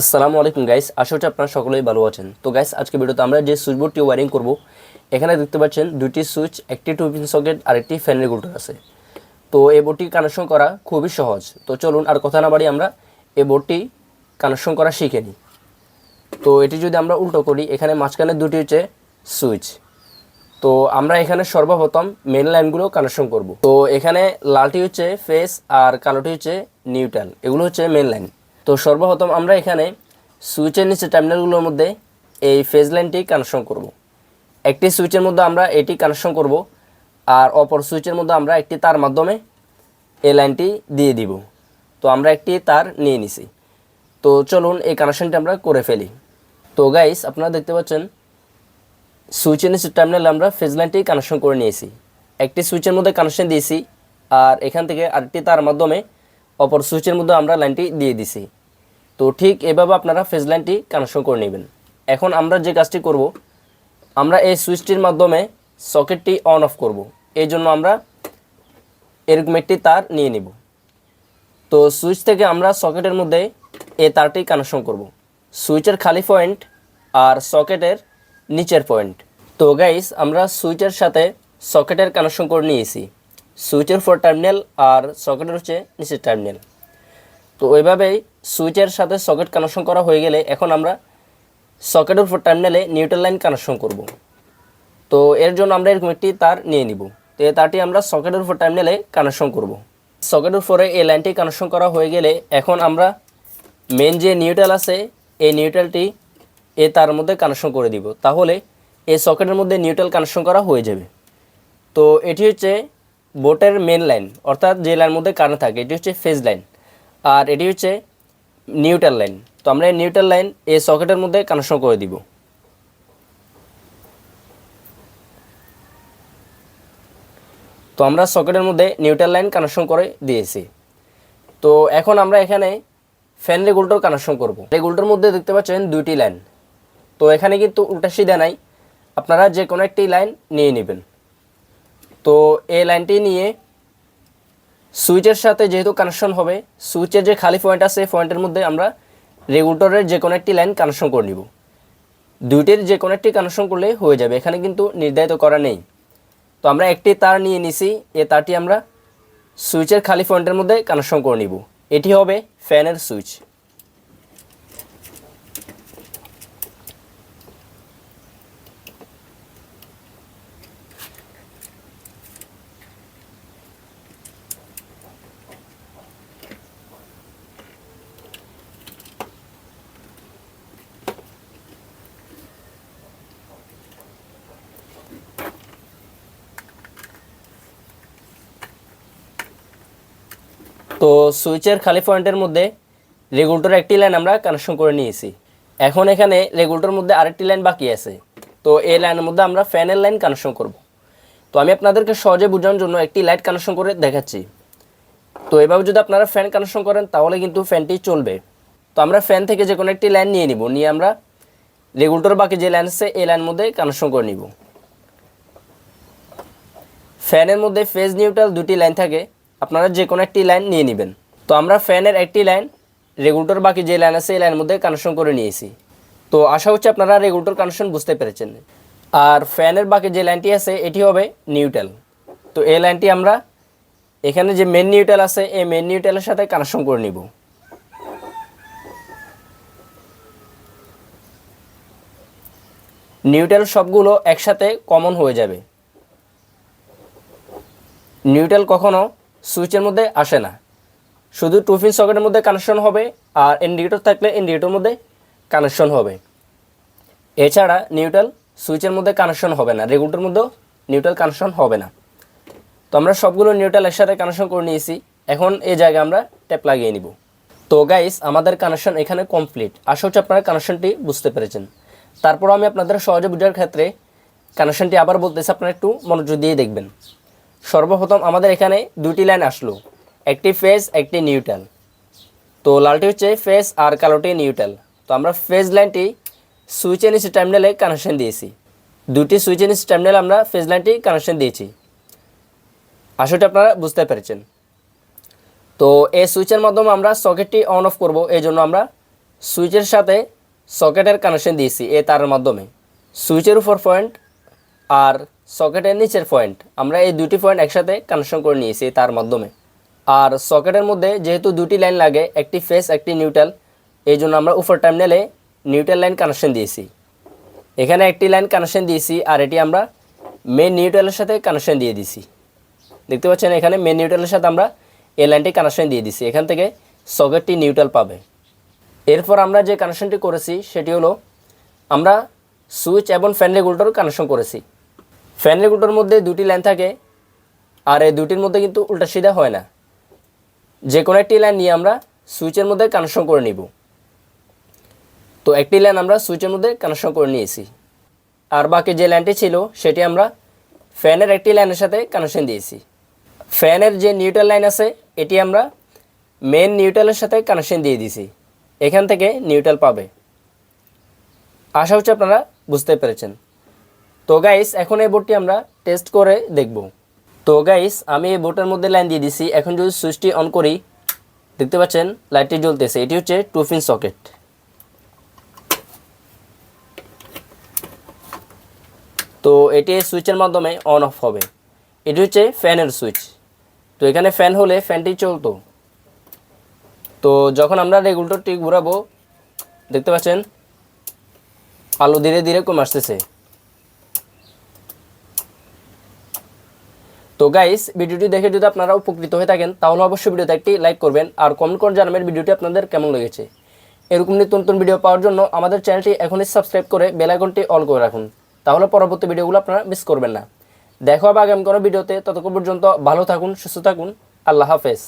আসসালামু আলাইকুম গাইস আশা করছি আপনারা সকলেই ভালো আছেন। তো গাইস আজকে ভিডিওতে আমরা যে সুইচ বোর্ডটি ওয়ারিং করব, এখানে দেখতে পাচ্ছেন দুটি সুইচ একটি টু পিন সকেট আর একটি ফ্যান রেগুলেটর আছে। তো, এই বোর্ডটি কানেকশন করা খুবই সহজ। তো, চলুন আর কথা না বাড়ি আমরা এই বোর্ডটি কানেকশন করা শিখে নিই। তো, এটি যদি আমরা উল্টো করি, এখানে মাঝখানে দুটি হচ্ছে সুইচ তো, আমরা এখানে সর্বপ্রথম মেন লাইনগুলো কানেকশন করব। তো, এখানে লালটি হচ্ছে ফেস আর কালোটি হচ্ছে নিউট্রাল এগুলো হচ্ছে মেন লাইন তো সর্বপ্রথম আমরা এখানে সুইচের নিচে টার্মিনালগুলোর মধ্যে এই ফেজ লাইনটি কানেকশন করব। একটি সুইচের মধ্যে আমরা এটি কানেকশন করব আর অপর সুইচের মধ্যে আমরা একটি তার মাধ্যমে এই লাইনটি দিয়ে দিব। তো আমরা একটি তার নিয়ে নিছি। তো চলুন এই কানেকশনটি আমরা করে ফেলি। তো গাইস আপনারা দেখতে পাচ্ছেন, সুইচের নিচে টার্মিনালে আমরা ফেজ লাইনটি কানেকশন করে নিয়েছি। একটি সুইচের মধ্যে কানেকশন দিয়েছি আর এখান থেকে আরেকটি তার মাধ্যমে অপর সুইচের মধ্যে আমরা লাইনটি দিয়ে দিছি। তো ঠিক এভাবে আপনারা ফেজ লাইনটি কানেকশন করে নেবেন। এখন আমরা যে কাজটি করব, আমরা এই সুইচটির মাধ্যমে সকেটটি অন অফ করব। এই জন্য আমরা এরকম একটি তার নিয়ে নিব। তো সুইচ থেকে আমরা সকেটের মধ্যে এই তারটি কানেকশন করব। সুইচের খালি পয়েন্ট আর সকেটের নিচের পয়েন্ট। তো গাইস আমরা সুইচের সাথে সকেটের কানেকশন করে নিয়েছি। সুইচের ফোর টার্মিনাল আর সকেটের হচ্ছে নিচের টার্মিনাল তো ওইভাবেই সুইচের সাথে সকেট কানেকশন করা হয়ে গেলে এখন আমরা সকেটের উপর টার্মিনালে নিউট্রাল লাইন কানেকশন করব। তো এর জন্য আমরা এরকম একটি তার নিয়ে নিব। তো এই তারটি আমরা সকেটের উপর টার্মিনালে কানেকশন করব। সকেটের উপরে এই লাইনটি কানেকশন করা হয়ে গেলে এখন আমরা মেন যে নিউট্রাল আছে, এই নিউট্রালটি এ তার মধ্যে কানেকশন করে দিব। তাহলে এই সকেটের মধ্যে নিউট্রাল কানেকশন করা হয়ে যাবে। তো এটি হচ্ছে বোটের মেন লাইন অর্থাৎ যে লাইনের মধ্যে কারেন্ট থাকে, এটি হচ্ছে ফেজ লাইন আর এটি হচ্ছে নিউট্রাল লাইন তো আমরা এই নিউট্রাল লাইন এই সকেটের মধ্যে কানেকশন করে দিব। তো আমরা সকেটের মধ্যে নিউট্রাল লাইন কানেকশন করে দিয়েছি। তো এখন আমরা এখানে ফ্যান রেগুলেটর কানেকশন করব। রেগুলেটর মধ্যে দেখতে পাচ্ছেন দুইটি লাইন তো এখানে কিন্তু উল্টা সিধা নাই। আপনারা যে কোনো একটি লাইন নিয়ে নেবেন। তো এই লাইনটি নিয়ে সুইচের সাথে যেহেতু কানেকশন হবে, সুইচের যে খালি পয়েন্ট আছে, এই পয়েন্টের মধ্যে আমরা রেগুলেটরের যে কোনো একটি লাইন কানেকশন করে নিব। দুইটির যে কোনো একটি কানেকশন করলে হয়ে যাবে, এখানে কিন্তু নির্ধারিত করা নেই। তো আমরা একটি তার নিয়ে নিছি, এ তারটি আমরা সুইচের খালি পয়েন্টের মধ্যে কানেকশন করে নিব। এটি হবে ফ্যানের সুইচ। তো সুইচের খালি পয়েন্টের মধ্যে রেগুলেটর একটি লাইন আমরা কানেকশন করে নিয়েছি। এখন এখানে রেগুলেটর মধ্যে আরেকটি লাইন বাকি আছে। তো এই লাইনের মধ্যে আমরা ফ্যানের লাইন কানেকশন করব। তো আমি আপনাদেরকে সহজে বোঝানোর জন্য একটি লাইট কানেকশন করে দেখাচ্ছি। তো এভাবে যদি আপনারা ফ্যান কানেকশন করেন, তাহলে কিন্তু ফ্যানটি চলবে। তো আমরা ফ্যান থেকে যে কোনো একটি লাইন নিয়ে নিব। নিয়ে আমরা রেগুলেটর বাকি যে লাইন আছে, এই লাইন মধ্যে কানেকশন করে নিব। ফ্যানের মধ্যে ফেজ নিউট্রাল দুটি লাইন থাকে। আপনারা যে কোনো একটি লাইন নিয়ে নেবেন। তো আমরা ফ্যানের একটি লাইন রেগুলেটর বাকি যে লাইন আছে, এই লাইনের মধ্যে কানেকশন করে নিয়েছি। তো আশা হচ্ছে আপনারা রেগুলেটর কানেকশন বুঝতে পেরেছেন। আর ফ্যানের বাকি যে লাইনটি আছে, এটি হবে নিউট্রাল তো এই লাইনটি আমরা এখানে যে মেন নিউট্রাল আছে, এই মেন নিউট্রালের সাথে কানেকশন করে নিব। নিউট্রাল সবগুলো একসাথে কমন হয়ে যাবে। নিউট্রাল কখনো সুইচের মধ্যে আসে না। শুধু টু পিন সকেটের মধ্যে কানেকশন হবে আর ইন্ডিকেটর থাকলে ইন্ডিকেটর মধ্যে কানেকশন হবে। এছাড়া নিউট্রাল সুইচের মধ্যে কানেকশন হবে না। রেগুলেটর মধ্যেও নিউট্রাল কানেকশন হবে না। তো আমরা সবগুলো নিউট্রাল একসাথে কানেকশন করে নিয়েছি। এখন এই জায়গায় আমরা ট্যাপ লাগিয়ে নিব। তো গাইস আমাদের কানেকশন এখানে কমপ্লিট আশা হচ্ছে আপনারা কানেকশনটি বুঝতে পেরেছেন। তারপর আমি আপনাদের সহজে বোঝার ক্ষেত্রে কানেকশনটি আবার বলতেছি, আপনারা একটু মনোযোগ দিয়ে দেখবেন। সর্বপ্রথম আমাদের এখানে দুটি লাইন আসলো। একটি ফেজ একটি নিউট্রাল তো লালটি হচ্ছে ফেজ আর কালোটি নিউট্রাল তো আমরা ফেজ লাইনটি সুইচের নিচে টার্মিনালে কানেকশন দিয়েছি। দুটি সুইচের নিচে টার্মিনালে আমরা ফেজ লাইনটি কানেকশন দিয়েছি। আসলে আপনারা বুঝতে পেরেছেন। তো এই সুইচের মাধ্যমে আমরা সকেটটি অন অফ করব। এই জন্য আমরা সুইচের সাথে সকেটের কানেকশন দিয়েছি এ তারের মাধ্যমে। সুইচের উপর পয়েন্ট আর সকেটের নিচের পয়েন্ট, আমরা এই দুটি পয়েন্ট একসাথে কানেকশন করে নিয়েছি তার মাধ্যমে। আর সকেটের মধ্যে যেহেতু দুটি লাইন লাগে, একটি ফেস একটি নিউট্রাল এই জন্য আমরা উপর টার্মিনালে নিউট্রাল লাইন কানেকশন দিয়েছি। এখানে একটি লাইন কানেকশন দিয়েছি আর এটি আমরা মেন নিউট্রালের সাথে কানেকশন দিয়ে দিছি দেখতে পাচ্ছেন এখানে মেন নিউট্রালের সাথে আমরা এই লাইনটি কানেকশন দিয়ে দিছি এখান থেকে সকেটটি নিউট্রাল পাবে। এরপর আমরা যে কানেকশনটি করেছি, সেটি হলো আমরা সুইচ এবং ফ্যান রেগুলেটর কানেকশন করেছি। ফ্যান রেগুলেটর মধ্যে দুটি লাইন থাকে, আর এই দুটির মধ্যে কিন্তু উল্টা সিধা হয় না। যে কোনো একটি লাইন নিয়ে আমরা সুইচের মধ্যে কানেকশন করে নিব। তো একটি লাইন আমরা সুইচের মধ্যে কানেকশন করে নিয়েছি। আর বাকি যে লাইনটি ছিল, সেটি আমরা ফ্যানের একটি লাইনের সাথে কানেকশন দিয়েছি। ফ্যানের যে নিউট্রাল লাইন আছে, এটি আমরা মেন নিউট্রালের সাথে কানেকশন দিয়ে দিয়েছি। এখান থেকে নিউট্রাল পাবে। আশা হচ্ছে আপনারা বুঝতে পেরেছেন। তো গাইস এখন এই বোর্ডটি আমরা টেস্ট করে দেখব। তো গাইস আমি এই বোর্ডের মধ্যে লাইন দিয়ে দিছি। এখন যদি সুইচটি অন করি, দেখতে পাচ্ছেন লাইটটি জ্বলতেছে। এটি হচ্ছে টু পিন সকেট তো এটি সুইচের মাধ্যমে অন অফ হবে। এটি হচ্ছে ফ্যানের সুইচ তো এখানে ফ্যান হলে ফ্যানটি চলতো। তো যখন আমরা রেগুলেটরটি ঘুরাবো, দেখতে পাচ্ছেন, আলো ধীরে ধীরে কমে আসতেছে। তো গাইস ভিডিওটি দেখে যদি আপনারা উপকৃত হয়ে থাকেন, তাহলে অবশ্যই ভিডিওতে একটি লাইক করবেন আর কমেন্ট করে জানাবেন ভিডিওটি আপনাদের কেমন লেগেছে। এরকম নিত্য নতুন ভিডিও পাওয়ার জন্য আমাদের চ্যানেলটি এখনই সাবস্ক্রাইব করে বেল আইকনটি অল করে রাখুন। তাহলে পরবর্তী ভিডিওগুলো আপনারা মিস করবেন না। দেখো আবার আগামী কোনো ভিডিওতে ততক্ষণ পর্যন্ত ভালো থাকুন, সুস্থ থাকুন, আল্লাহ হাফেজ।